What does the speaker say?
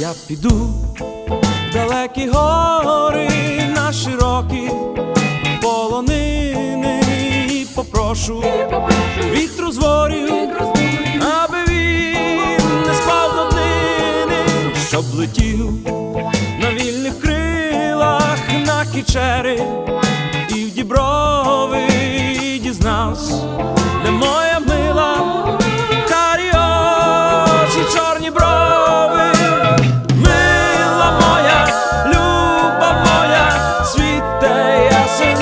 Я піду в далекі гори на широкі полонини. І попрошу вітру з ворів, аби він не спав до днини, щоб летів на вільних крилах на кічери